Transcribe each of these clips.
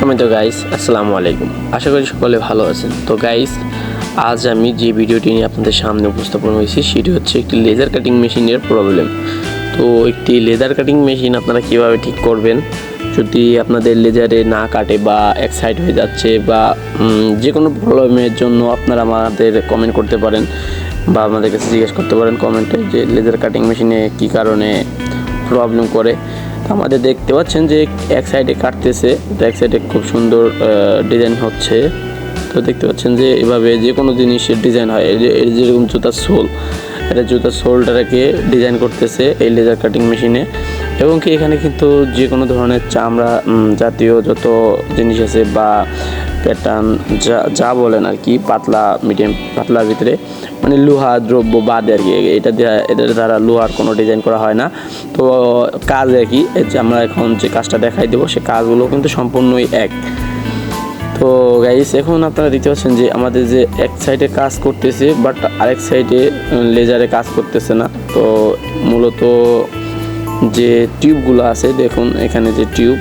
সময় গাইস আসসালামু আলাইকুম। আশা করি সকলে ভালো আছেন। তো গাইস আজ আমি যে ভিডিওটি নিয়ে আপনাদের সামনে উপস্থাপন হয়েছি, সেটি হচ্ছে একটি লেজার কাটিং মেশিনের প্রবলেম তো একটি লেজার কাটিং মেশিন আপনারা কীভাবে ঠিক করবেন? যদি আপনাদের লেজারে না কাটে বা এক সাইড হয়ে যাচ্ছে বা যে কোনো প্রবলেমের জন্য আপনারা আমাদের কমেন্ট করতে পারেন বা আমাদের কাছে জিজ্ঞেস করতে পারেন কমেন্টে যে লেজার কাটিং মেশিনে কী কারণে প্রবলেম করে। আমাদের দেখতে পাচ্ছেন যে এক সাইডে কাটতেছে, তো এক সাইডে খুব সুন্দর ডিজাইন হচ্ছে। তো দেখতে পাচ্ছেন যে এভাবে যে কোনো জিনিসের ডিজাইন হয়। যে, এই যেরকম জুতার সোল, এটা জুতার সোলটাকে ডিজাইন করতেছে এই লেজার কাটিং মেশিনে এবং কি এখানে কিন্তু যে কোনো ধরনের চামড়া জাতীয় যত জিনিস আছে বা প্যাটার্ন যা যা বলেন আর কি, পাতলা মিডিয়াম পাতলার ভিতরে। মানে লোহা, দ্রব্য বাদে আর কি, এটা এটার দ্বারা লোহার কোনো ডিজাইন করা হয় না। তো কাজ এই যে আমরা এখন যে কাজটা দেখাই দেবো, সে কাজগুলো কিন্তু সম্পূর্ণই এক। তো গাইস এখন আপনারা দেখতে পাচ্ছেন যে আমাদের যে এক সাইডে কাজ করতেছে বাট আরেক সাইডে লেজারে কাজ করতেছে না। তো মূলত যে টিউবগুলো আছে, দেখুন এখানে যে টিউব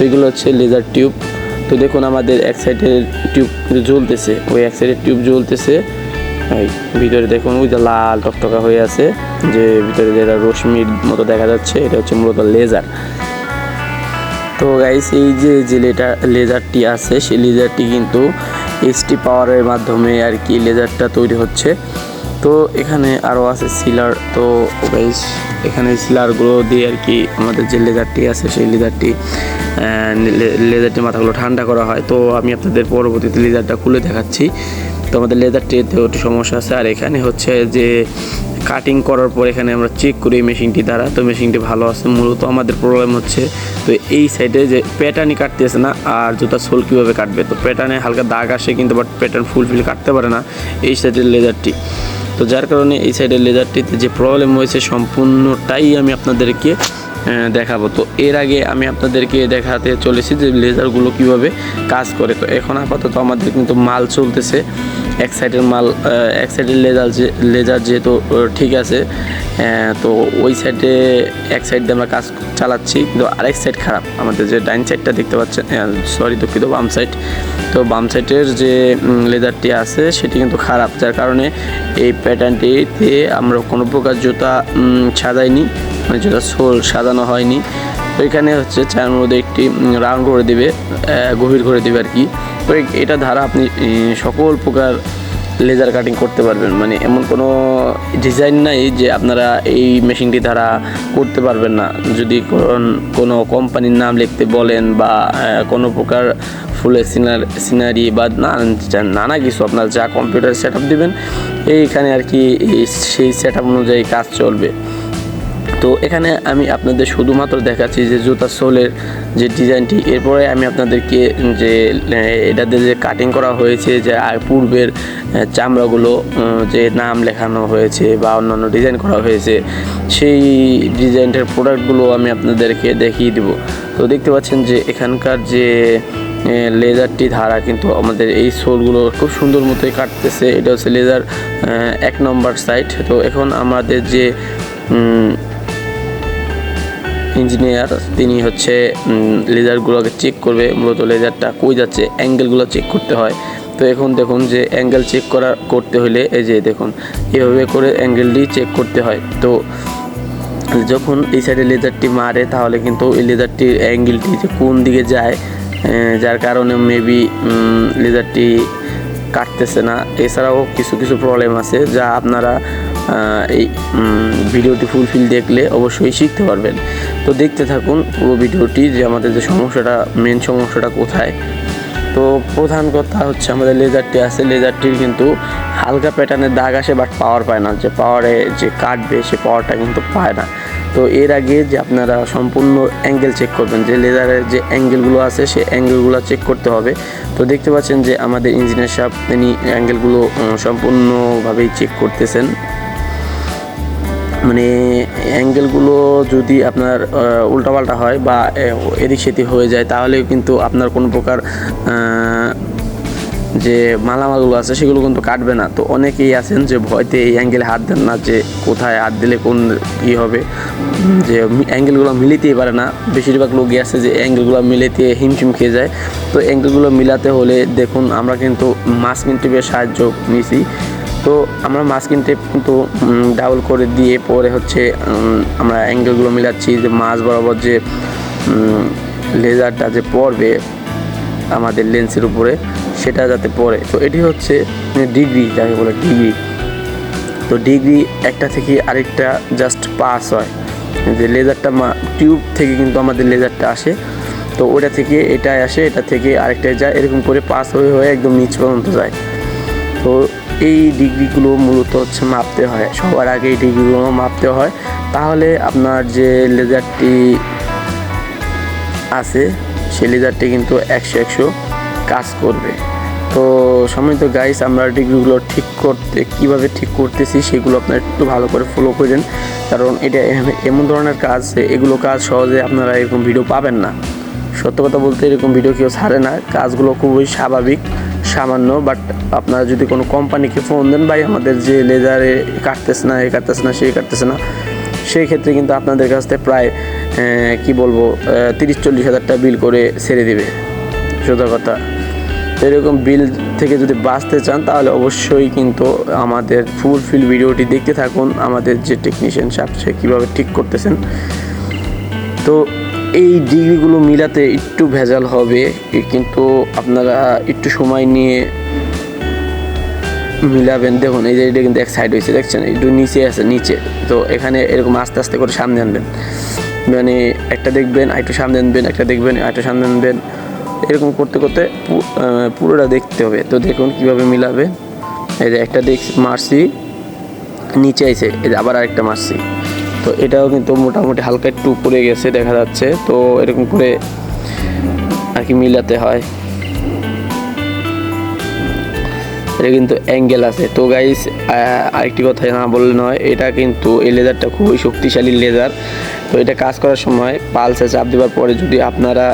ওইগুলো হচ্ছে লেজার টিউব তো দেখুন আমাদের এক সাইডের টিউব জ্বলতেছে, ওই এক সাইডের টিউব জ্বলতেছে। এই ভিতরে দেখুন, ওই যে লাল টকটকা হয়ে আছে, যে ভিতরে যেটা রশ্মির মতো দেখা যাচ্ছে, এটা হচ্ছে মূলত লেজার। তো গাইস এই যে যে লেটার লেজারটি আছে, সেই লেজারটি কিন্তু এসটি পাওয়ারের মাধ্যমে আর কি লেজারটা তৈরি হচ্ছে। তো এখানে আরও আছে সিলার, তো গাইস এখানে সিলারগুলো দিয়ে আর কি আমাদের যে লেজারটি আছে সেই লেজারটি লেজারটি মাথাগুলো ঠান্ডা করা হয়। তো আমি আপনাদের পরবর্তীতে লেজারটা খুলে দেখাচ্ছি। তো আমাদের লেজারটিতে একটু সমস্যা আছে, আর এখানে হচ্ছে যে কাটিং করার পর এখানে আমরা চেক করি মেশিনটি দ্বারা। তো মেশিনটি ভালো আছে, মূলত আমাদের প্রবলেম হচ্ছে, তো এই সাইডে যে প্যাটার্নই কাটতেছে না, আর জুতা সোল কীভাবে কাটবে? তো প্যাটার্নে হালকা দাগ আসে কিন্তু বাট প্যাটার্ন ফুলফিল কাটতে পারে না এই সাইডের লেজারটি তো যার কারণে এই সাইডের লেজারটিতে যে প্রবলেম হয়েছে সম্পূর্ণটাই আমি আপনাদেরকে দেখাবো। তো এর আগে আমি আপনাদেরকে দেখাতে চলেছি যে লেজারগুলো কীভাবে কাজ করে। তো এখন আপাতত আমাদের কিন্তু মাল চলতেছে। এক সাইডের মাল এক সাইডের লেজার যে, লেজার যেহেতু ঠিক আছে তো ওই সাইডে এক সাইড দিয়ে আমরা কাজ চালাচ্ছি, কিন্তু আরেক সাইড খারাপ। আমাদের যে ডাইন সাইডটা দেখতে পাচ্ছেন সরি দুঃখিত, বাম সাইড। তো বাম সাইডের যে লেদারটি আছে, সেটি কিন্তু খারাপ, যার কারণে এই প্যাটার্নটিতে আমরা কোনো প্রকার জুতা সাজাইনি মানে জুতা সোল সাজানো হয়নি। এখানে হচ্ছে চায়ের মধ্যে একটি রাউন্ড করে দিবে গভীর করে দিবে আর কি। তো এটা ধারা আপনি সকল প্রকার লেজার কাটিং করতে পারবেন। মানে এমন কোনো ডিজাইন নাই যে আপনারা এই মেশিনটি দ্বারা করতে পারবেন না। যদি কোনো কোম্পানির নাম লিখতে বলেন বা কোনো প্রকার ফুলের সিনার সিনারি বা নানা কিছু আপনার যা কম্পিউটার সেট আপ দেবেন, এইখানে আর কি সেই সেট আপ অনুযায়ী কাজ চলবে। তো এখানে আমি আপনাদের শুধুমাত্র দেখাচ্ছি যে জুতা সোলের যে ডিজাইনটি, এরপরে আমি আপনাদেরকে যে এটাতে যে কাটিং করা হয়েছে, যে পূর্বের চামড়াগুলো যে নাম লেখানো হয়েছে বা অন্যান্য ডিজাইন করা হয়েছে, সেই ডিজাইনটার প্রোডাক্টগুলো আমি আপনাদেরকে দেখিয়ে দিব। তো দেখতে পাচ্ছেন যে এখানকার যে লেজারটি ধারা কিন্তু আমাদের এই সোলগুলো খুব সুন্দর মতোই কাটতেছে। এটা হচ্ছে লেজার এক নম্বর সাইট তো এখন আমাদের যে ইঞ্জিনিয়ার, তিনি হচ্ছে লেজারগুলোকে চেক করবে, মূলত লেজারটা কই যাচ্ছে অ্যাঙ্গেলগুলো চেক করতে হয়। তো এখন দেখুন যে অ্যাঙ্গেল চেক করা, করতে হলে এই যে দেখুন, এভাবে করে অ্যাঙ্গেলটি চেক করতে হয়। তো যখন এই সাইডে লেজারটি মারে, তাহলে কিন্তু এই লেজারটির অ্যাঙ্গেলটি যে কোন দিকে যায় যার কারণে মেবি লেজারটি কাটতেছে না। এছাড়াও কিছু কিছু প্রবলেম আছে যা আপনারা এই ভিডিওটি ফুলফিল দেখলে অবশ্যই শিখতে পারবেন। তো দেখতে থাকুন পুরো ভিডিওটি যে আমাদের যে সমস্যাটা মেন সমস্যাটা কোথায়। তো প্রধান কথা হচ্ছে আমাদের লেজারটি আছে লেজারটির কিন্তু হালকা প্যাটার্নের দাগ আসে বাট পাওয়ার পায় না। যে পাওয়ারে যে কাটবে সে পাওয়ারটা কিন্তু পায় না। তো এর আগে যে আপনারা সম্পূর্ণ অ্যাঙ্গেল চেক করবেন, যে লেজারের যে অ্যাঙ্গেলগুলো আছে সে অ্যাঙ্গেলগুলো চেক করতে হবে। তো দেখতে পাচ্ছেন যে আমাদের ইঞ্জিনিয়ার সাহেব, তিনি অ্যাঙ্গেলগুলো সম্পূর্ণভাবেই চেক করতেছেন। মানে অ্যাঙ্গেলগুলো যদি আপনার উল্টাপাল্টা হয় বা এদিক সেদিক হয়ে যায় তাহলে কিন্তু আপনার কোনো প্রকার যে মালামালগুলো আছে, সেগুলো কিন্তু কাটবে না। তো অনেকেই আছেন যে ভয়তে এই অ্যাঙ্গেলে হাত দেন না, যে কোথায় হাত দিলে কোন কী হবে। যে অ্যাঙ্গেলগুলো মিলিতেই পারে না। বেশিরভাগ লোকই আছে যে অ্যাঙ্গেলগুলো মিলাতে হিমশিম খেয়ে যায়। তো অ্যাঙ্গেলগুলো মিলাতে হলে দেখুন, আমরা কিন্তু মাস্কিন টিপের সাহায্য নিছি তো আমরা মাস্কিন টেপ কিন্তু ডাবল করে দিয়ে পরে হচ্ছে আমরা অ্যাঙ্গেলগুলো মিলাচ্ছি যে মাছ বরাবর যে লেজারটা যে পড়বে আমাদের লেন্সের উপরে, সেটা যাতে পড়ে। তো এটি হচ্ছে ডিগ্রি যাকে বলে ডিগ্রি তো ডিগ্রি একটা থেকে আরেকটা জাস্ট পাস হয়। যে লেজারটা টিউব থেকে কিন্তু আমাদের লেজারটা আসে। তো ওটা থেকে এটাই আসে, এটা থেকে আরেকটায় যায়, এরকম করে পাস হয়ে হয়ে একদম নিচ পর্যন্ত যায়। তো এই ডিগ্রিগুলো মূলত হচ্ছে মাপতে হয়। সবার আগে এই ডিগ্রিগুলো মাপতে হয়। তাহলে আপনার যে লেজারটি আছে, সেই লেজারটি কিন্তু একশো একশো কাজ করবে। তো সম্মানিত গাইস আমরা ডিগ্রিগুলো ঠিক করতে, কীভাবে ঠিক করতেছি সেগুলো আপনারা একটু ভালো করে ফলো করেন। কারণ এটা এমন ধরনের কাজ, এগুলো কাজ সহজে আপনারা এরকম ভিডিও পাবেন না। সত্য কথা বলতে এরকম ভিডিও কেউ ছাড়ে না। কাজগুলো খুবই স্বাভাবিক। সামান্য বাট আপনারা যদি কোনো কোম্পানিকে ফোন দেন, ভাই, আমাদের যে লেজারে কাটতেছে না, এ কাটতেছে না, সে কাটতেছে না, সেই ক্ষেত্রে কিন্তু আপনাদের কাছ থেকে প্রায় কি বলব তিরিশ চল্লিশ হাজারটা বিল করে ছেড়ে দিবে। সোজা কথা। এরকম বিল থেকে যদি বাঁচতে চান, তাহলে অবশ্যই কিন্তু আমাদের ফুল ফিল ভিডিওটি দেখতে থাকুন। আমাদের যে টেকনিশিয়ান সাহেব, সে কীভাবে ঠিক করতেছেন। তো এই ডিগ্রিগুলো মিলাতে একটু ভেজাল হবে, কিন্তু আপনারা একটু সময় নিয়ে মিলাবেন। দেখুন, এই যে এটা কিন্তু এক সাইড হয়েছে, দেখছেন? একটু নিচে আছে, নিচে। তো এখানে এরকম আস্তে আস্তে করে সামনে আনবেন। মানে একটা দেখবেন একটু সামনে আনবেন, একটা দেখবেন একটা সামনে আনবেন। এরকম করতে করতে পুরোটা দেখতে হবে। তো দেখুন কীভাবে মিলাবে। এই যে একটা দেখ, মারছি, নিচে আইছে, এই যে আবার আরেকটা মারছি। তো এটাও কিন্তু মোটামুটি হালকা একটু উপরে গেছে, দেখা যাচ্ছে। তো এরকম করে আর কি মিলাতে হয়। এটা কিন্তু অ্যাঙ্গেল আছে। তো গাইস আরেকটি কথা না বললে নয়, এটা কিন্তু এই লেজারটা খুবই শক্তিশালী লেজার তো এটা কাজ করার সময় পালসে চাপ দেওয়ার পরে যদি আপনারা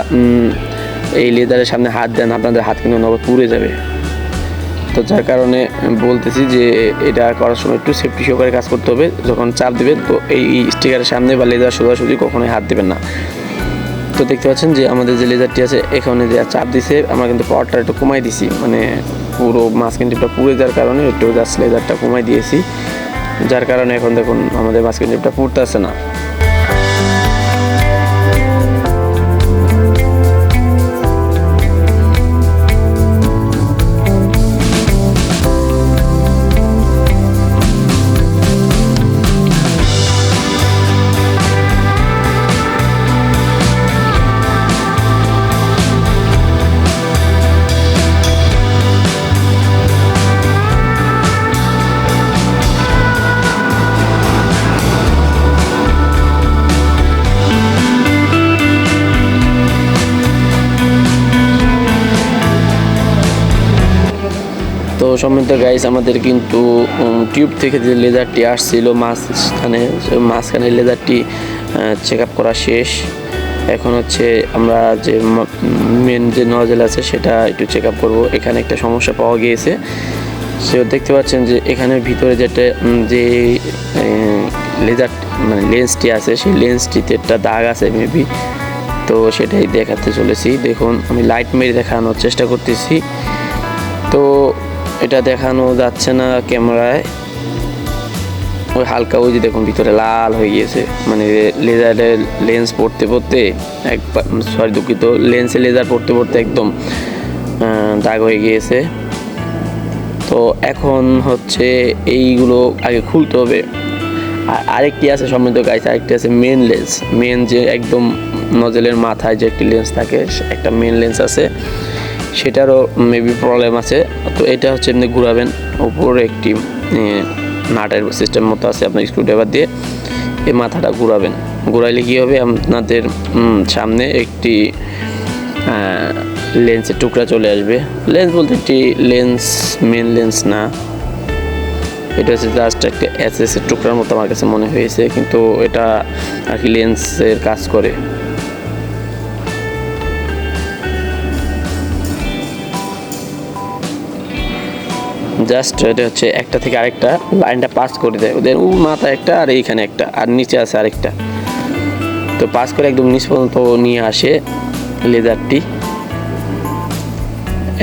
এই লেজারের সামনে হাত দেন, আপনাদের হাত কিন্তু নগদ পুড়ে যাবে। তো যার কারণে বলতেছি যে এটা করার সময় একটু সেফটি সহকারে কাজ করতে হবে, যখন চাপ দেবেন তো এই স্টিকারের সামনে বা লেজার সোজাসুজি কখনোই হাত দেবেন না। তো দেখতে পাচ্ছেন যে আমাদের যে লেজারটি আছে, এখানে যে চাপ দিছে, আমরা কিন্তু পাওয়ারটা একটু কমাই দিছি। মানে পুরো মাস্কিন টিপটা পুড়ে যাওয়ার কারণে একটু জাস্ট লেজারটা কমাই দিয়েছি। যার কারণে এখন দেখুন আমাদের মাস্কিন টিপটা পুড়তেছে না। সম্মিলিত গাইস আমাদের কিন্তু টিউব থেকে যে লেজারটি আসছিল, মাঝখানে মাঝখানে লেজারটি চেক আপ করা শেষ। এখন হচ্ছে আমরা যে মেন যে নজেল আছে, সেটা একটু চেক আপ করব। এখানে একটা সমস্যা পাওয়া গিয়েছে। সে দেখতে পাচ্ছেন যে এখানে ভিতরে যেটা যে লেজার মানে লেন্সটি আছে, সেই লেন্সটিতে একটা দাগ আছে মেবি তো সেটাই দেখাতে চলেছি। দেখুন, আমি লাইট মেরে দেখানোর চেষ্টা করতেছি। তো এটা দেখানো যাচ্ছে না ক্যামেরায়। ওই হালকা ওই যে দেখুন, ভিতরে লাল হয়ে গিয়েছে। মানে লেজারের লেন্স পড়তে পড়তে এক সরি দুঃখিত লেন্সে লেজার পড়তে পড়তে একদম দাগ হয়ে গিয়েছে। তো এখন হচ্ছে এইগুলো আগে খুলতে হবে। আর আরেকটি আছে সম্মিলিত গাইছে আরেকটি আছে মেন লেন্স মেন যে একদম নজেলের মাথায় যে একটি লেন্স থাকে, একটা মেন লেন্স আছে। সেটারও মেবি প্রবলেম আছে। তো এটা হচ্ছে এমনি ঘুরাবেন। উপরে একটি নাটের সিস্টেম মতো আছে আপনার স্ক্রুড্রাইভার দিয়ে। এই মাথাটা ঘুরাবেন। ঘুরাইলে কী হবে? আপনাদের সামনে একটি লেন্সের টুকরা চলে আসবে। লেন্স বলতে একটি লেন্স মেন লেন্স না। এটা হচ্ছে জাস্ট একটা এর টুকরার মতো আমার কাছে মনে হয়েছে। কিন্তু এটা আর কি লেন্সের কাজ করে। জাস্ট এটা হচ্ছে একটা থেকে আরেকটা লাইনটা পাস করে দেয়। ওদের ও মাথা একটা আর এইখানে একটা, আর নিচে আছে আরেকটা। তো পাস করে একদম নিচ পর্যন্ত নিয়ে আসে লেজারটি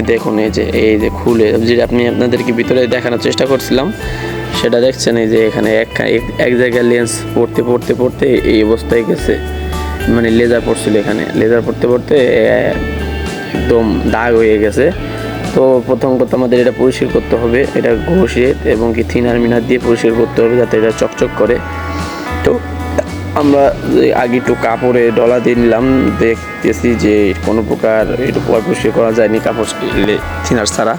দেখুন, এই যে এই যে খুলে, যে আপনি আপনাদেরকে ভিতরে দেখানোর চেষ্টা করছিলাম, সেটা দেখছেন, এই যে এখানে এক- এক জায়গায় লেন্স পড়তে পড়তে পড়তে এই অবস্থায় গেছে। মানে লেজার পড়ছিল এখানে। লেজার পড়তে পড়তে একদম দাগ হয়ে গেছে। তো প্রথম কথা আমাদের এটা পরিষ্কার করতে হবে, এটা ঘষে এবং কি থিনার মিনার দিয়ে পরিষ্কার করতে হবে যাতে এটা চকচক করে। তো আমরা আগে একটু কাপড়ে ডলা দিয়ে নিলাম, দেখতেছি যে কোনো প্রকার একটু পরিষ্কার করা যায়নি কাপড় থিনার ছাড়া।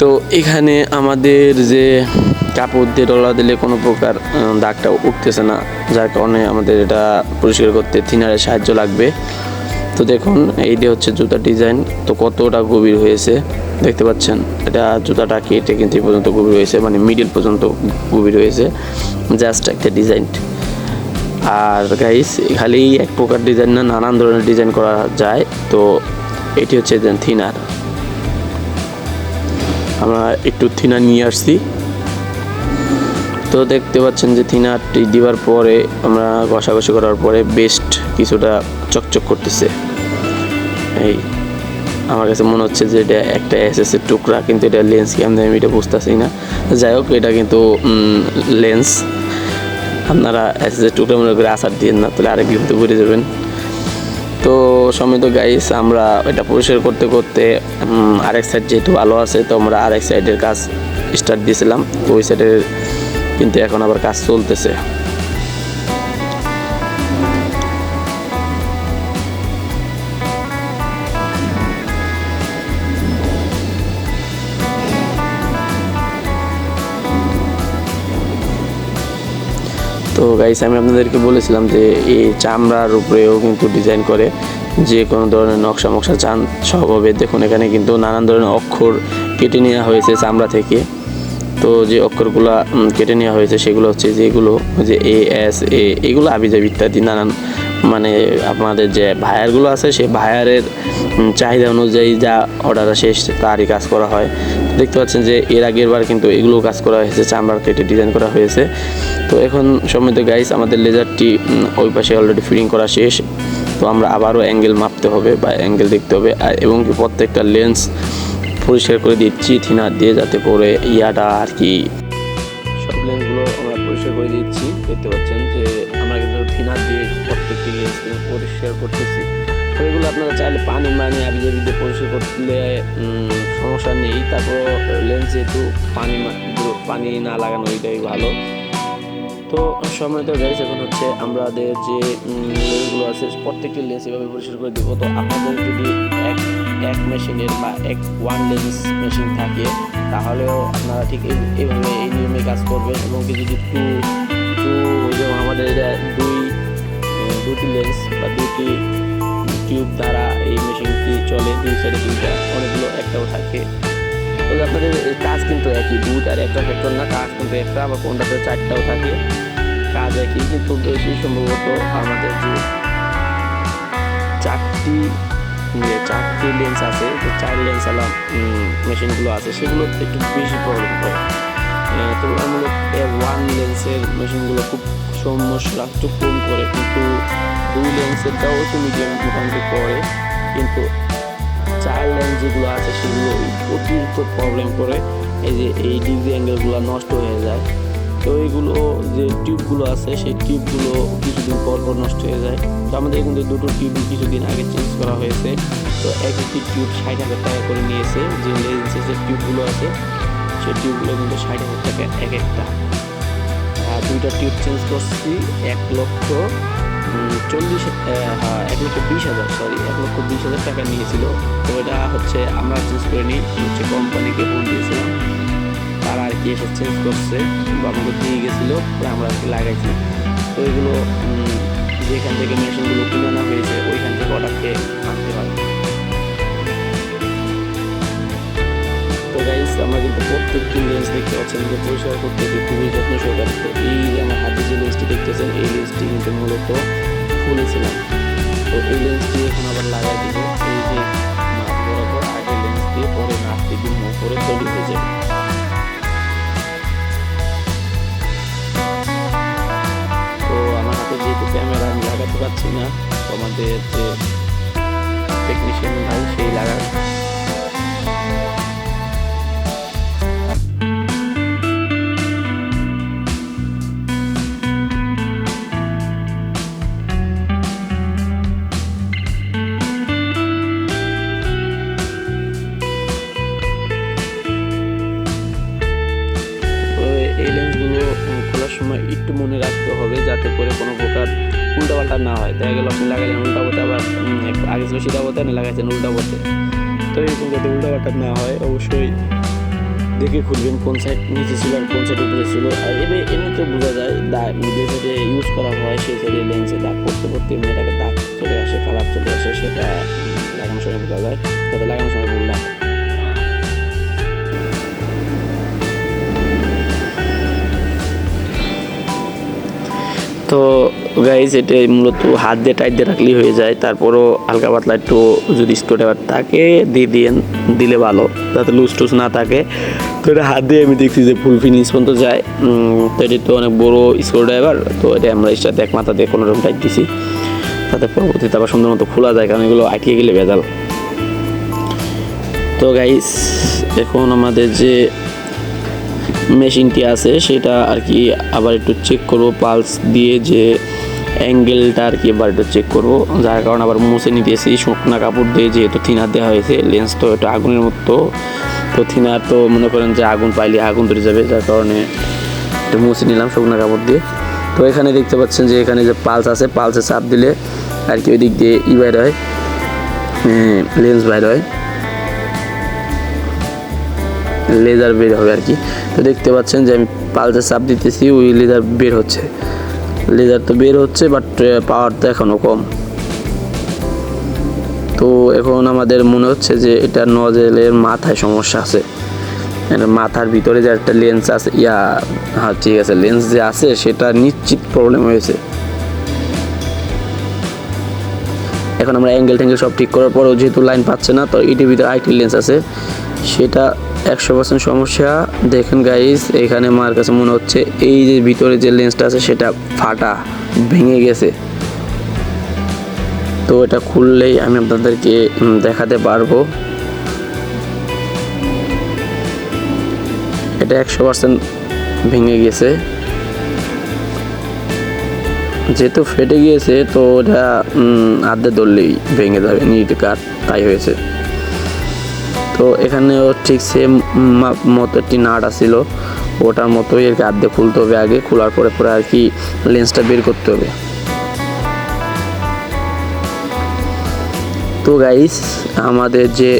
তো এখানে আমাদের যে কাপড় দিয়ে ডলা দিলে কোনো প্রকার দাগটা উঠতেছে না, যার কারণে আমাদের এটা পরিষ্কার করতে থিনারের সাহায্য লাগবে। তো দেখুন, এইটা হচ্ছে জুতার ডিজাইন। তো কতটা গভীর হয়েছে, দেখতে পাচ্ছেন? এটা জুতাটা কেটে কিন্তু এই পর্যন্ত গভীর হয়েছে মানে মিডিল পর্যন্ত গভীর হয়েছে। জাস্ট একটা ডিজাইন আর গাইস খালি এক প্রকার ডিজাইন না, নানান ধরনের ডিজাইন করা যায়। তো এটি হচ্ছে থিনার। আমরা একটু থিনার নিয়ে আসছি। তো দেখতে পাচ্ছেন যে থিনারটি দেওয়ার পরে, আমরা ঘষাঘষি করার পরে বেস্ট কিছুটা চকচক করতেছে। আমার কাছে মনে হচ্ছে যে এটা একটা এস এর টুকরা, কিন্তু এটা লেন্স কি? আমি এটা বুঝতেছি না। যাই হোক, এটা কিন্তু লেন্স আপনারা এস এর টুকরা মনে করে আসার দিয়ে না, তাহলে আরেক বিপদে পড়ে যাবেন। তো সময় তো গাইস আমরা এটা পরিষ্কার করতে করতে আরেক সাইড যেহেতু ভালো আছে, তো আমরা আরেক সাইডের কাজ স্টার্ট দিয়েছিলাম। ওই সাইডের কিন্তু এখন আবার কাজ চলতেছে। তো গাইস আমি আপনাদেরকে বলেছিলাম যে এই চামড়ার উপরেও কিন্তু ডিজাইন করে যে কোনো ধরনের নকশা মকশা চান সব হবে দেখুন, এখানে কিন্তু নানান ধরনের অক্ষর কেটে নেওয়া হয়েছে চামড়া থেকে। তো যে অক্ষরগুলো কেটে নেওয়া হয়েছে সেগুলো হচ্ছে যেগুলো যে এ এস এ এগুলো আবিজাব ইত্যাদি, নানান মানে আপনাদের যে ভায়ারগুলো আছে, সেই ভায়ারের চাহিদা অনুযায়ী যা অর্ডার আসে তারই কাজ করা হয়। দেখতে পাচ্ছেন যে এর আগের বার কিন্তু এগুলো কাজ করা হয়েছে, চামড়ার কেটে ডিজাইন করা হয়েছে। তো এখন সমৃদ্ধ গাইস আমাদের লেজারটি ওই পাশে অলরেডি ফিটিং করা শেষ। তো আমরা আবারও অ্যাঙ্গেল মাপতে হবে বা অ্যাঙ্গেল দেখতে হবে। এবং প্রত্যেকটা লেন্স পরিষ্কার করে দিচ্ছি থিনার দিয়ে যাতে করে ইয়াটা আর কি সব লেন্সগুলো আমরা পরিষ্কার করে দিচ্ছি। দেখতে পাচ্ছেন? পরিষ্কার করতেছি। তো এগুলো আপনারা চাইলে পানি মানি আবি জাবি দিয়ে পরিষ্কার করলে সমস্যা নেই। তারপর লেন্স যেহেতু পানি পানি না লাগানো এটাই ভালো। তো সময় তো গাইস এখন হচ্ছে আমাদের যে লেন্সগুলো আছে, প্রত্যেকটি লেন্স এভাবে পরিষ্কার করে দিব। তো আপনাদের যদি এক এক মেশিনের বা এক ওয়ান লেন্স মেশিন থাকে, তাহলেও আপনারা ঠিক এইভাবে এই নিয়মে কাজ করবেন। এবং কি যদি টু টু আমাদের এটা দুই দুটি লেন্স বা দুটি টিউব দ্বারা এই মেশিনটি চলে দুই সাইডে দুইটা অনেকগুলো একটাও থাকে। তো আপনাদের কাজ কিন্তু একই দুধ আর একটা ফ্যাক্টর না কাজ কিন্তু একটা আবার কোনটাতে চারটাও থাকে। কাজ একই কিন্তু বেশি সম্ভবত আমাদের যে চারটি চারটি লেন্স আছে যে চার লেন্স আলা মেশিনগুলো আছে সেগুলো একটু বেশি প্রবলেম করে আহ, তুলনামূলক ওয়ান লেন্সের মেশিনগুলো খুব সমস্যা একটু কম করে, কিন্তু দুই লেন্সেরটাও একটু মিডিয়াম মোটামুটি করে, কিন্তু চার লেন্স যেগুলো আছে সেগুলো অতিরিক্ত প্রবলেম করে, এই যে এই ডিগ্রি অ্যাঙ্গেলগুলো নষ্ট হয়ে যায়। তো এইগুলো যে টিউবগুলো আছে, সেই টিউবগুলো কিছুদিন পর পর নষ্ট হয়ে যায়। তো আমাদের কিন্তু দুটো টিউব কিছুদিন আগে চেঞ্জ করা হয়েছে। তো এক একটি টিউব ষাট হাজার টাকা করে নিয়েছে, যে লেন্সের যে টিউবগুলো আছে, সেই টিউবগুলো কিন্তু ষাট হাজার টাকা এক একটা। দুইটা টিউব চেঞ্জ করছি এক লক্ষ চল্লিশ হ্যাঁ, এক লক্ষ বিশ হাজার সরি এক লক্ষ বিশ হাজার টাকা নিয়েছিল। তো এটা হচ্ছে আমরা চেঞ্জ করে নিই হচ্ছে কোম্পানিকে ফোন দিয়েছিলাম। তারা আর কি এসে চেঞ্জ করছে বা আমাকে দিয়ে গেছিল আমরা আর কি লাগাইছি। তো এগুলো যেখান থেকে মেশিনগুলো কিনে আনা হয়েছে ওইখান থেকে অর্ডারকে আনতে হয় গাইস আমরা কিন্তু প্রত্যেকটি লেন্স দেখতে পাচ্ছেন যে পরিষ্কার করতে খুবই যত্ন সহকারে। তো এই যে আমার হাতে যে লেন্সটি দেখতেছেন, এই লেন্সটি কিন্তু মূলত খুলেছিলাম। তো এই লেন্সটি এখন আবার লাগাই দিব, এই যে বরাবর আগে লেন্স দিয়ে, পরে দিব করে তৈরি হয়ে যাবে। তো আমার হাতে যেহেতু ক্যামেরা আমি লাগাতে পারছি না, তো আমাদের যে টেকনিশিয়ান ভাই, সেই লাগার আপনি উল্টা পথে। তো এরকম যাতে উল্টাপাল্টা না হয়, অবশ্যই দেখে খুলবেন কোন সাইড নিচে ছিল আর কোন সাইড উপরে ছিল। আর এমনি এমনিতে বোঝা যায় দাগ যে সাইডে ইউজ করা হয়, সেই সাইডে লেন্সে দাগ করতে করতে মেয়েটাকে দাগ চলে আসে খারাপ চলে আসে, সেটা লাগানোর সময় বোঝা যায় তাতে লাগানোর সময় ভুল না তো গাইজ এটা মূলত হাত দিয়ে টাইট দিয়ে রাখলেই হয়ে যায়। তারপরও হালকা পাতলা একটু যদি স্ক্রুড্রাইভার থাকে, দিয়ে দিয়ে দিলে ভালো, যাতে লুজ টুজ না থাকে। তো এটা হাত দিয়ে আমি দেখছি যে ফুল ফিনিশ পর্যন্ত যায়। তো এটি তো অনেক বড়ো বড় স্ক্রুড্রাইভার তো এটা আমরা সাথে এক মাথা দিয়ে কোনো রকম টাইট দিছি। তাতে পরবর্তীতে আবার সুন্দর মতো খোলা যায়, কারণ এগুলো আটকে গেলে ভেজাল। তো গাইস এখন আমাদের যে মেশিনটি আছে, সেটা আর কি আবার একটু চেক করব পালস দিয়ে যে অ্যাঙ্গেলটা আর কি এবার একটু চেক করব। যার কারণে আবার মুছে নিতেছি শুকনা কাপড় দিয়ে যেহেতু থিনার দেওয়া হয়েছে লেন্স তো একটু আগুনের মতো। তো থিনার তো মনে করেন যে আগুন পাইলে আগুন ধরে যাবে, যার কারণে একটু মুছে নিলাম শুকনা কাপড় দিয়ে। তো এখানে দেখতে পাচ্ছেন যে এখানে যে পালস আছে পালসে চাপ দিলে আর কি ওই দিক দিয়ে ই বাইর হয় লেন্স বাইর হয়। লেজার বের হবে আর কি। তো দেখতে পাচ্ছেন যে আমি পালসে চাপ দিতেছি, ওই লেজার বের হচ্ছে। লেজার তো বের হচ্ছে বাট পাওয়ার তো এখনও কম। তো এখন আমাদের মনে হচ্ছে যে এটা নজেলের মাথায় সমস্যা আছে। মাথার ভিতরে যে একটা লেন্স আছে, ইয়া হ্যাঁ ঠিক আছে লেন্স যে আছে, সেটা নিশ্চিত প্রবলেম হয়েছে। এখন আমরা অ্যাঙ্গেল ট্যাঙ্গেল সব ঠিক করার পরেও যেহেতু লাইন পাচ্ছে না, তো এটির ভিতরে আইটি লেন্স আছে। সেটা একশো পার্সেন্ট সমস্যা। দেখেন গাইজ এখানে আমার কাছে মনে হচ্ছে এই যে ভিতরে যে লেন্সটা আছে, সেটা ফাটা, ভেঙে গেছে। তো এটা খুললেই আমি আপনাদেরকে দেখাতে পারব। এটা একশো পার্সেন্ট ভেঙে গেছে। যেহেতু ফেটে গিয়েছে, তো ওটা আধে ধরলেই ভেঙে যাবে নির্বিকার তাই হয়েছে। তো এখানেও ঠিক সেম মতো একটি নাট আসছিল ওটার মতোই আর কি আধে খুলতে হবে আগে, খোলার পরে পরে আর কি লেন্সটা বের করতে হবে। তো গাইস আমাদের যে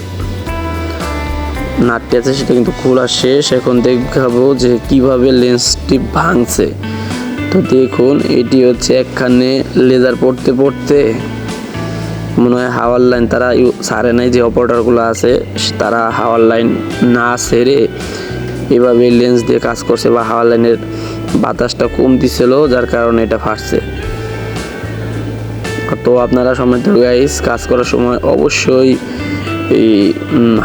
নাটটি আছে, সেটা কিন্তু খোলা শেষ। এখন দেখাবো যে কীভাবে লেন্সটি ভাঙছে। তো দেখুন, এটি হচ্ছে একখানে লেজার পড়তে পড়তে। মনে হয় হাওয়ার লাইন তারা সারে নাই যে অপারেটরগুলো আছে, তারা হাওয়ার লাইন না সেরে এভাবে লেন্স দিয়ে কাজ করছে বা হাওয়ার লাইনের বাতাসটা কম দিছিল, যার কারণে এটা ফাটছে। তো আপনারা সময় গাইস কাজ করার সময় অবশ্যই এই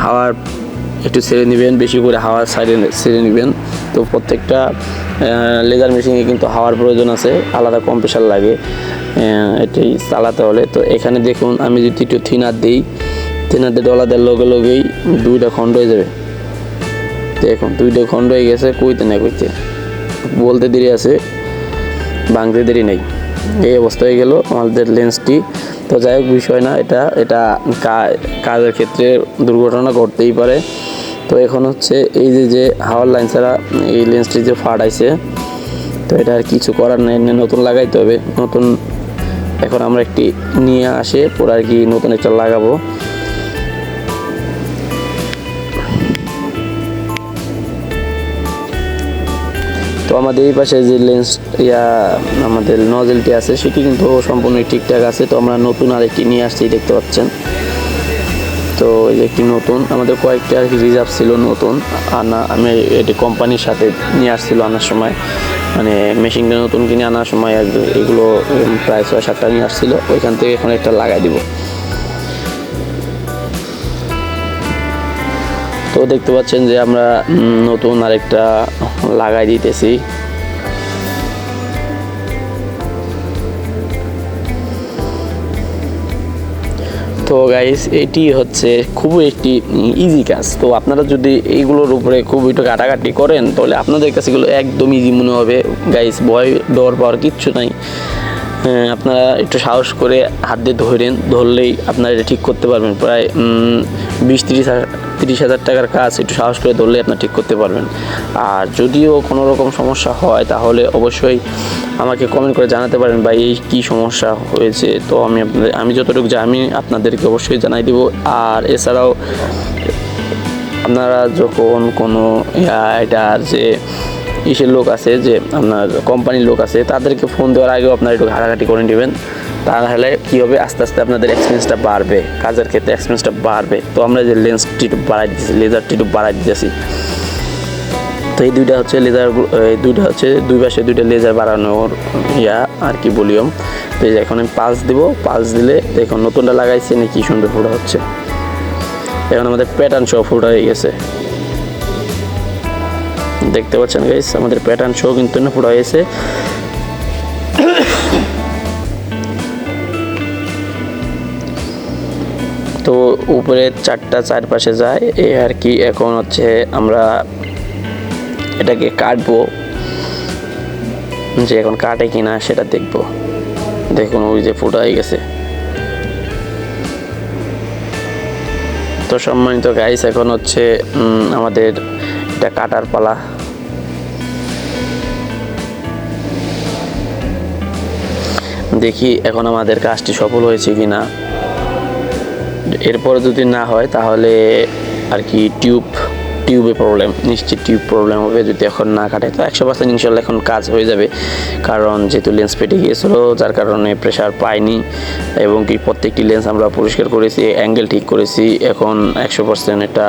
হাওয়ার একটু ছেড়ে নেবেন, বেশি করে হাওয়ার সাইডে ছেড়ে নেবেন। তো প্রত্যেকটা লেজার মেশিনে কিন্তু হাওয়ার প্রয়োজন আছে, আলাদা কম্প্রেসার লাগে এটি চালাতে হলে। তো এখানে দেখুন, আমি যদি একটু থিনার দিই, থিনার দিয়ে ডলা দেওয়ার লগে লগেই দুইটা খণ্ড হয়ে যাবে। দেখুন, দুইটা খণ্ড হয়ে গেছে, কইতে না কইতে। বলতে দেরি আছে, ভাঙতে দেরি নেই। এই অবস্থা হয়ে গেল আমাদের লেন্সটি তো যাই হোক, বিষয় না, এটা এটা কাজের ক্ষেত্রে দুর্ঘটনা ঘটতেই পারে। তো এখন হচ্ছে এই যে যে হাওয়ার লাইন ছাড়া এই লেন্সটি যে ফাটাইছে, তো এটা আর কিছু করার নেই নতুন লাগাইতে হবে। নতুন, এখন আমরা একটি নিয়ে আসে, পরে আর কি নতুন একটা লাগাবো। তো আমাদের এই পাশে যে লেন্স ইয়া, আমাদের নজেলটি আছে, সেটি কিন্তু সম্পূর্ণ ঠিকঠাক আছে। তো আমরা নতুন আরেকটি নিয়ে আসছি, দেখতে পাচ্ছেন। তো এই যে একটি নতুন, আমাদের কয়েকটা আর কি রিজার্ভ ছিল নতুন। আনা, আমি এটি কোম্পানির সাথে নিয়ে আসছিল আনার সময়। মানে মেশিনটা নতুন কিনে আনার সময় এগুলো প্রায় ছয় সাতটা নিয়ে আসছিল। ওইখান থেকে এখন একটা লাগাই দিব। তো দেখতে পাচ্ছেন যে আমরা নতুন আরেকটা লাগাই দিতেছি। তো গাইস এটি হচ্ছে খুবই একটি ইজি কাজ। তো আপনারা যদি এইগুলোর উপরে খুব একটু কাটাকাটি করেন, তাহলে আপনাদের কাছে এগুলো একদম ইজি মনে হবে। গাইস ভয়, ডর পাওয়ার কিচ্ছু নাই। আপনারা একটু সাহস করে হাত দিয়ে ধরেন, ধরলেই আপনারা এটা ঠিক করতে পারবেন। প্রায় বিশ, তিরিশ তিরিশ হাজার টাকার কাজ একটু সাহস করে ধরলে আপনারা ঠিক করতে পারবেন। আর যদিও কোনো রকম সমস্যা হয়, তাহলে অবশ্যই আমাকে কমেন্ট করে জানাতে পারেন বা এই কী সমস্যা হয়েছে? তো আমি আপনাদের, আমি যতটুকু জানি আপনাদেরকে অবশ্যই জানাই দিব। আর এছাড়াও, আপনারা যখন কোনো এটা যে ইসের লোক আছে যে আপনার কোম্পানির লোক আছে, তাদেরকে ফোন দেওয়ার আগেও আপনারা একটু ঘাটাঘাটি করে নেবেন। তাহলে কী হবে? আস্তে আস্তে আপনাদের এক্সপিরিয়েন্সটা বাড়বে, কাজের ক্ষেত্রে এক্সপিরিয়েন্সটা বাড়বে। তো আমরা যে লেন্সটি একটু বাড়াই দিচ্ছি লেজারটি একটু বাড়াই দিয়েছি তো এই দুইটা হচ্ছে লেজার এই দুইটা হচ্ছে দুই পাশে দুইটা লেজার বাড়ানোর ইয়া আর কি ভলিউম। তো এই যে এখন আমি পালস দিব পালস দিলে দেখুন নতুনটা লাগাইছি না কি সুন্দর ফোটা হচ্ছে। এখন আমাদের প্যাটার্ন সহ ফোটা হয়ে গেছে। দেখতে পাচ্ছেন গাইস আমাদের প্যাটার্ন শো কিন্তু পুরো হয়েছে। তো উপরে চারটা চারপাশে যায় এই আর কি। এখন হচ্ছে আমরা এটাকে কাটবো। যে এখন কাটে কিনা সেটা দেখব। দেখুন, ওই যে ফুটা হয়ে গেছে। তো সম্মানিত গাইস এখন হচ্ছে আমাদের এটা কাটার পালা। দেখি এখন আমাদের কাজটি সফল হয়েছে কি না এরপরে যদি না হয়, তাহলে আর কি টিউব, টিউবে প্রবলেম নিশ্চিত টিউব প্রবলেম হবে। যদি এখন না কাটে, তো একশো পার্সেন্ট ইনশাল্লাহ এখন কাজ হয়ে যাবে। কারণ যেহেতু লেন্স পেটে গিয়েছিল, যার কারণে প্রেশার পাইনি এবং কি প্রত্যেকটি লেন্স আমরা পরিষ্কার করেছি অ্যাঙ্গেল ঠিক করেছি। এখন একশো পার্সেন্ট এটা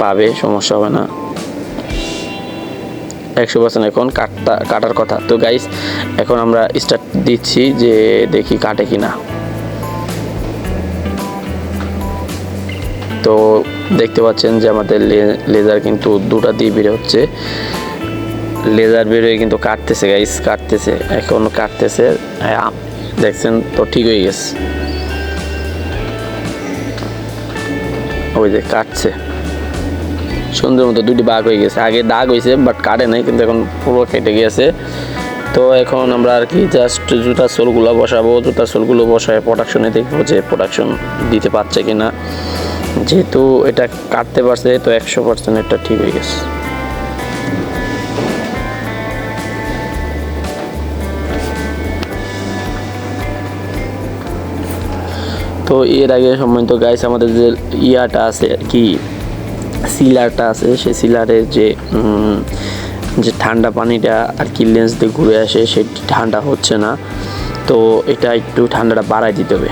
পাবে, সমস্যা হবে না। একশো পার্সেন্ট এখন কাটটা কাটার কথা। তো গাইস এখন আমরা স্টার্ট দিচ্ছি যে দেখি কাটে কি না তো দেখতে পাচ্ছেন যে আমাদের লেজার কিন্তু দুটা দিয়ে বের হচ্ছে। লেজার বেরোয় কিন্তু কাটতেছে গাইস কাটতেছে। এখন কাটতেছে। দেখছেন তো ঠিক হয়ে গেছে। ওই যে কাটছে। সুন্দর মতো দুটি বাঘ হয়ে গেছে। আগে দাগ হয়েছে বাট কাটে নাই, কিন্তু এখন পুরো কেটে গিয়েছে। তো এখন আমরা আর কি জাস্ট জুতার সোলগুলো বসাবো। জুতার সোলগুলো বসায় প্রোডাকশনে দেখব যে প্রোডাকশন দিতে পারছে কি না যেহেতু এটা কাটতে পারছে, তো একশো পার্সেন্ট এটা ঠিক হয়ে গেছে। তো এর আগে সম্মানিত গাইস আমাদের যে ইয়াটা আছে কি সিলারটা আছে, সেই সিলারের যে যে ঠান্ডা পানিটা আর কি লেন্স দিয়ে ঘুরে আসে সেটি ঠান্ডা হচ্ছে না। তো এটা একটু ঠান্ডাটা বাড়াই দিতে হবে।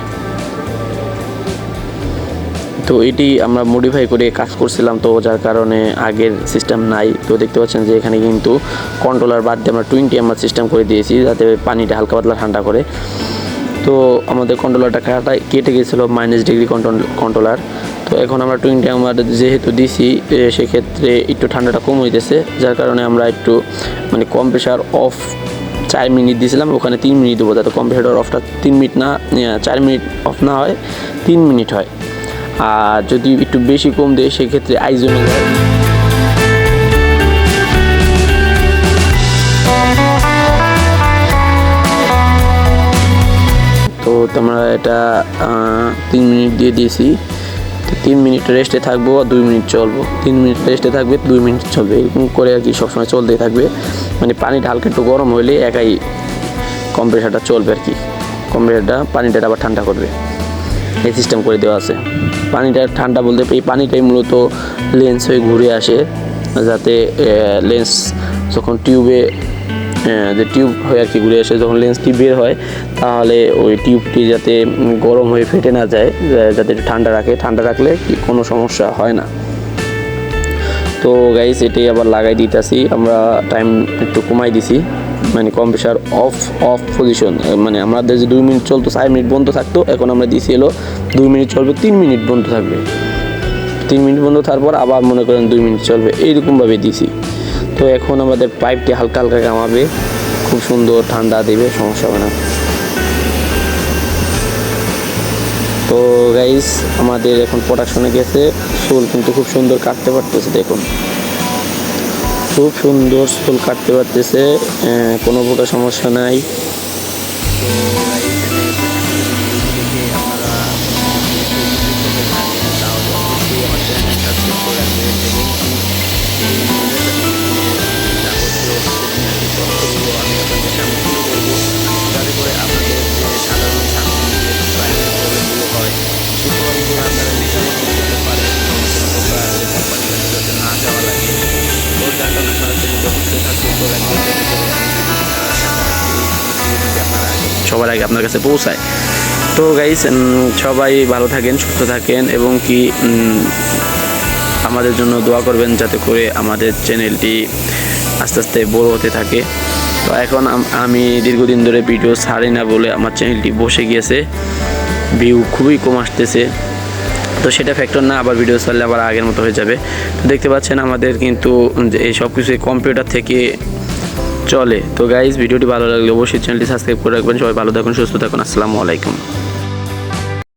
তো এটি আমরা মডিফাই করে কাজ করছিলাম তো যার কারণে আগের সিস্টেম নাই। তো দেখতে পাচ্ছেন যে এখানে কিন্তু কন্ট্রোলার বাদ দিয়ে আমরা টোয়েন্টি এমআর সিস্টেম করে দিয়েছি, যাতে পানিটা হালকা পাতলা ঠান্ডা করে। তো আমাদের কন্ট্রোলারটা কাটা কেটে গেছিল মাইনাস ডিগ্রি কন্ট্রোল কন্ট্রোলার তো এখন আমরা টোয়েন্টি আমার যেহেতু দিছি সেক্ষেত্রে একটু ঠান্ডাটা কম হইতেছে, যার কারণে আমরা একটু মানে কম প্রেশার অফ চার মিনিট দিয়েছিলাম ওখানে তিন মিনিট দেবো, যাতে কম্পিউটার অফটা তিন মিনিট না চার মিনিট অফ না হয়, তিন মিনিট হয়। আর যদি একটু বেশি কম দেয়, সেক্ষেত্রে আইজনে যায় তোমরা এটা তিন মিনিট দিয়ে দিয়েছি। তিন মিনিট রেস্টে থাকব আর দুই মিনিট চলবো। তিন মিনিট রেস্টে থাকবে, দুই মিনিট চলবে। এরকম করে আর কি সবসময় চলতেই থাকবে। মানে পানিটা হালকা একটু গরম হলে একাই কম্প্রেসারটা চলবে আর কি। কম্প্রেসারটা পানিটা আবার ঠান্ডা করবে। এই সিস্টেম করে দেওয়া আছে। পানিটা ঠান্ডা বলতে এই পানিটাই মূলত লেন্স হয়ে ঘুরে আসে। যাতে লেন্স যখন টিউবে যে টিউব হয়ে আর কি ঘুরে আসে যখন লেন্সটি বের হয়, তাহলে ওই টিউবটি যাতে গরম হয়ে ফেটে না যায় যাতে ঠান্ডা রাখে। ঠান্ডা রাখলে কোনো সমস্যা হয় না। তো গাইস এটাই আবার লাগাই দিতেছি। আমরা টাইম একটু কমাই দিছি। মানে কম্প্রেসার অফ অফ পজিশন মানে আমাদের যে দুই মিনিট চলতো, চার মিনিট বন্ধ থাকতো, এখন আমরা দিছি এলো দুই মিনিট চলবে, তিন মিনিট বন্ধ থাকবে। তিন মিনিট বন্ধ তারপর আবার মনে করেন দুই মিনিট চলবে। এইরকমভাবে দিছি। তো এখন আমাদের পাইপটি হালকা হালকা কামাবে খুব সুন্দর ঠান্ডা দেবে, সমস্যা হবে না। তো গাইস আমাদের এখন প্রোডাকশনে গেছে। চুল কিন্তু খুব সুন্দর কাটতে পারতেছে, দেখুন। খুব সুন্দর চুল কাটতে পারতেছে। কোনো প্রকার সমস্যা নাই। সবার আগে আপনার কাছে পৌঁছায়। তো গাইস সবাই ভালো থাকেন, সুস্থ থাকেন এবং কি আমাদের জন্য দোয়া করবেন যাতে করে আমাদের চ্যানেলটি আস্তে আস্তে বড় হতে থাকে। তো এখন আমি দীর্ঘদিন ধরে ভিডিও ছাড়ি না বলে আমার চ্যানেলটি বসে গিয়েছে। ভিউ খুবই কম আসতেছে। তো সেটা ফ্যাক্টর না, আবার ভিডিও ছাড়লে আবার আগের মতো হয়ে যাবে। তো দেখতে পাচ্ছেন আমাদের কিন্তু এই সব কিছু কম্পিউটার থেকে চলে। তো গাইজ ভিডিওটি ভালো লাগলে অবশ্যই চ্যানেলটি সাবস্ক্রাইব করে রাখবেন। সবাই ভালো থাকুন, সুস্থ থাকুন। আসসালামু আলাইকুম।